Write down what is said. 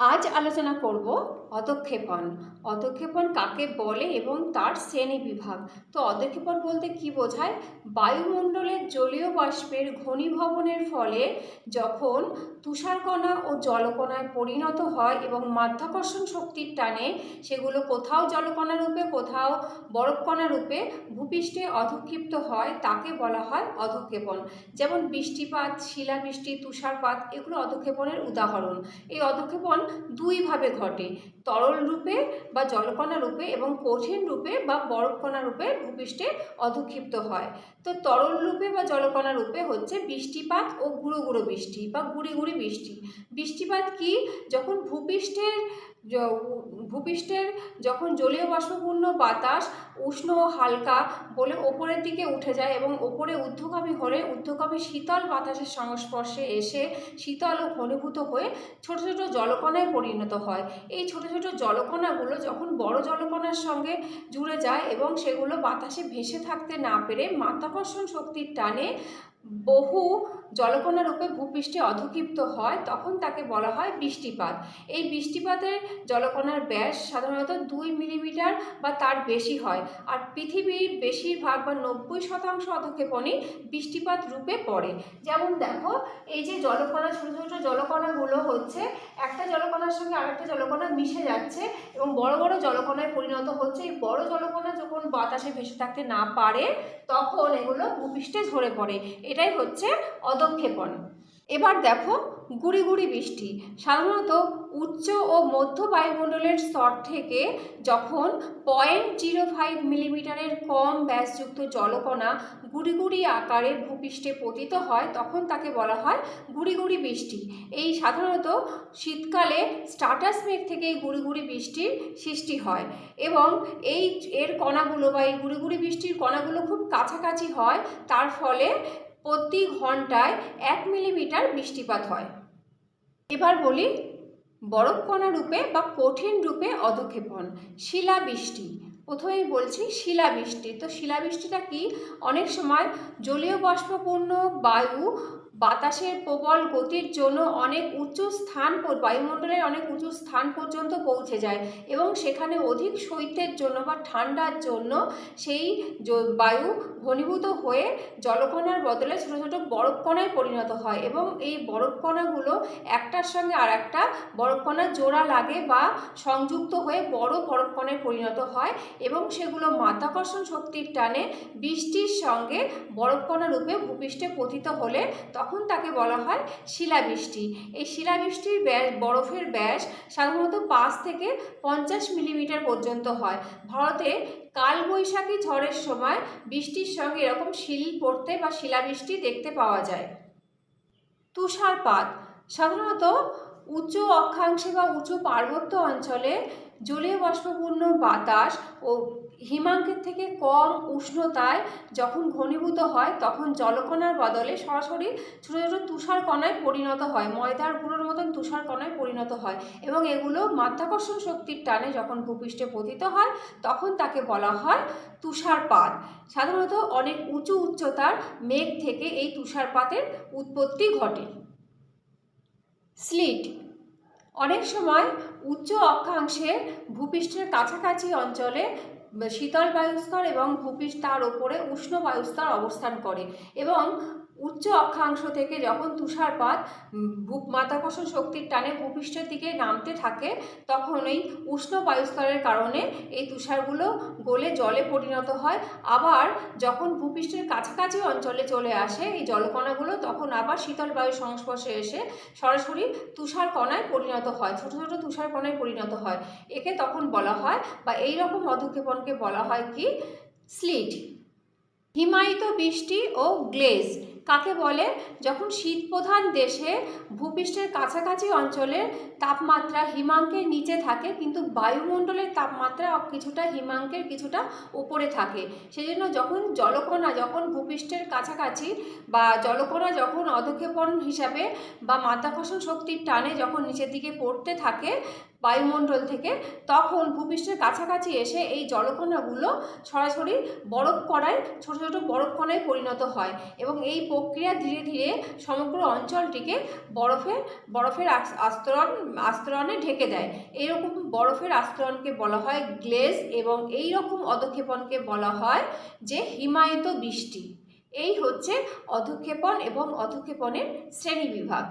আজ আলোচনা করব অধক্ষেপণ অধক্ষেপণ কাকে বলে এবং তার শ্রেণি বিভাগ? তো অধক্ষেপণ বলতে কি বোঝায়? বায়ুমণ্ডলের জলীয় বাষ্পের ঘনীভবনের ফলে যখন তুষারকণা ও জলকণায় পরিণত হয় এবং মাধ্যাকর্ষণ শক্তির টানে সেগুলো কোথাও জলকণা রূপে, কোথাও বরফকণা রূপে ভূপৃষ্ঠে অধক্ষিপ্ত হয়, তাকে বলা হয় অধক্ষেপণ যেমন বৃষ্টিপাত, শিলাবৃষ্টি, তুষারপাত, এগুলো অধক্ষেপণের উদাহরণ। এই অধক্ষেপণ দুইভাবে ঘটে। তরল রূপে বা জলকণা রূপে এবং কঠিন রূপে বা বরফকণা রূপে ভূপৃষ্ঠে অধক্ষিপ্ত হয়। তো তরল রূপে বা জলকণা রূপে হচ্ছে বৃষ্টিপাত ও গুঁড়ো গুঁড়ো বৃষ্টি বা গুড়ি গুড়ি বৃষ্টি। বৃষ্টিপাত কি? যখন ভূপৃষ্ঠের ভূপৃষ্ঠের যখন জলীয় বাষ্পপূর্ণ বাতাস উষ্ণ ও হালকা বলে ওপরের দিকে উঠে যায় এবং ওপরে ঊর্ধ্বগামী হলে ঊর্ধ্বগামী শীতল বাতাসের সংস্পর্শে এসে শীতল ও ঘনীভূত হয়ে ছোট ছোট জলকণায় পরিণত হয়। এই ছোট ছোট জলকণাগুলো যখন বড় জলকণার সঙ্গে জুড়ে যায় এবং সেগুলো বাতাসে ভেসে থাকতে না পেরে মাধ্যাকর্ষণ শক্তির টানে বহু জলকণা রূপে ভূপৃষ্ঠে অধক্ষিপ্ত হয়, তখন তাকে বলা হয় বৃষ্টিপাত। এই বৃষ্টিপাতের জলকণার ব্যাস সাধারণত দুই মিলিমিটার বা তার বেশি হয়, আর পৃথিবীর বেশিরভাগ বা নব্বই শতাংশ অধক্ষেপণই বৃষ্টিপাত রূপে পড়ে। যেমন দেখো, এই যে জলকণা, ছোটো ছোটো জলকণাগুলো হচ্ছে, একটা জলকণার সঙ্গে আরেকটা জলকণা মিশে যাচ্ছে এবং বড় বড় জলকণায় পরিণত হচ্ছে। এই বড় জলকণা যখন বাতাসে ভেসে থাকতে না পারে, তখন এগুলো ভূপৃষ্ঠে ঝরে পড়ে। এটাই হচ্ছে অদক্ষেপণ। এবার দেখো গুড়ি গুড়ি বৃষ্টি। সাধারণত উচ্চ ও মধ্য বায়ুমণ্ডলের স্তর থেকে যখন পয়েন্ট জিরো ফাইভ মিলিমিটারের কম ব্যাসযুক্ত জলকণা গুড়ি গুড়ি আকারে ভূপৃষ্ঠে পতিত হয়, তখন তাকে বলা হয় গুড়ি গুড়ি বৃষ্টি। এই সাধারণত শীতকালে স্টার্টাস মেঘ থেকে এই গুড়ি গুড়ি বৃষ্টির সৃষ্টি হয় এবং এই এর কণাগুলো বা এই গুড়ি গুড়ি বৃষ্টির কণাগুলো খুব কাছাকাছি হয়, তার ফলে প্রতি ঘন্টায় এক মিলিমিটার বৃষ্টিপাত হয়। এবার বলি, বরফকণা রূপে বা কঠিন রূপে অধক্ষেপণ শিলাবৃষ্টি। প্রথমেই বলছি শিলাবৃষ্টি। তো শিলাবৃষ্টিটা কি? অনেক সময় জলীয় বাষ্পপূর্ণ বায়ু বাতাসের প্রবল গতির জন্য অনেক উঁচু স্থান বায়ুমণ্ডলের অনেক উঁচু স্থান পর্যন্ত পৌঁছে যায় এবং সেখানে অধিক শৈত্যের জন্য বা ঠান্ডার জন্য সেই বায়ু ঘনীভূত হয়ে জলকণার বদলে ছোটো ছোটো বরফকণায় পরিণত হয় এবং এই বরফকণাগুলো একটার সঙ্গে আর একটা বরফকণা জোড়া লাগে বা সংযুক্ত হয়ে বড় বরফকণায় পরিণত হয় এবং সেগুলো মাধ্যাকর্ষণ শক্তির টানে বৃষ্টির সঙ্গে বরফকণা রূপে ভূপৃষ্ঠে পতিত হলে তখন তাকে বলা হয় শিলাবৃষ্টি। এই শিলাবৃষ্টির ব্যাস, বরফের ব্যাস সাধারণত পাঁচ থেকে পঞ্চাশ মিলিমিটার পর্যন্ত হয়। ভারতে কালবৈশাখী ঝড়ের সময় বৃষ্টির সঙ্গে এরকম শিল পড়তে বা শিলাবৃষ্টি দেখতে পাওয়া যায়। তুষারপাত, সাধারণত উঁচু অক্ষাংশে বা উঁচু পার্বত্য অঞ্চলে জলীয় বাষ্পপূর্ণ বাতাস ও হিমাঙ্কের থেকে কম উষ্ণতায় যখন ঘনীভূত হয়, তখন জলকণার বদলে সরাসরি ছোটো ছোটো তুষার কণায় পরিণত হয়, ময়দার গুঁড়োর মতন তুষার কণায় পরিণত হয় এবং এগুলো মাধ্যাকর্ষণ শক্তির টানে যখন ভূপৃষ্ঠে পতিত হয়, তখন তাকে বলা হয় তুষারপাত। সাধারণত অনেক উঁচু উচ্চতার মেঘ থেকে এই তুষারপাতের উৎপত্তি ঘটে। স্লিট। অনেক সময় উচ্চ অক্ষাংশে ভূপৃষ্ঠের কাছাকাছি অঞ্চলে শীতল বায়ুস্তর এবং ভূপৃষ্ঠ তার ওপরে উষ্ণ বায়ুস্তর অবস্থান করে এবং উচ্চ অক্ষাংশ থেকে যখন তুষারপাত উম, ভূ মাধ্যাকর্ষণ শক্তির টানে ভূপৃষ্ঠের দিকে নামতে থাকে তখন এই উষ্ণ বায়ুস্তরের কারণে এই তুষারগুলো গলে জলে পরিণত হয়। আবার যখন ভূপৃষ্ঠের কাছাকাছি অঞ্চলে চলে আসে এই জলকণাগুলো তখন আবার শীতল বায়ুর সংস্পর্শে এসে সরাসরি তুষার কণায় পরিণত হয় ছোটো ছোটো তুষার কণায় পরিণত হয়। একে তখন বলা হয় বা এই রকম অধক্ষেপণকে বলা হয় কি? স্লিট। হিমায়িত বৃষ্টি ও গ্লেজ। কাকে বলে? যখন শীতপ্রধান দেশে ভূপৃষ্ঠের কাছাকাছি অঞ্চলের তাপমাত্রা হিমাঙ্কের নিচে থাকে, কিন্তু বায়ুমণ্ডলের তাপমাত্রা কিছুটা হিমাঙ্কের কিছুটা উপরে থাকে। সেজন্য যখন জলকণা যখন ভূপৃষ্ঠের কাছাকাছি বা জলকণা যখন অধক্ষেপণ হিসাবে বা মাধ্যাকর্ষণ শক্তির টানে যখন নিচের দিকে পড়তে থাকে বায়ুমণ্ডল থেকে, তখন ভূপৃষ্ঠের কাছাকাছি এসে এই জলকণাগুলো সরাসরি বরফ কণায়, ছোট ছোট বরফ কণায় পরিণত হয়। এবং এই প্রক্রিয়া ধীরে ধীরে সমগ্র অঞ্চলটিকে বরফে, বরফের আস্তরণ, আস্তরণে ঢেকে দেয়। এরকম বরফের আস্তরণকে বলা হয় গ্লেজ এবং এই রকম অধক্ষেপণকে বলা হয় যে হিমায়িত বৃষ্টি। এই হচ্ছে অধক্ষেপণ এবং অধক্ষেপণের শ্রেণীবিভাগ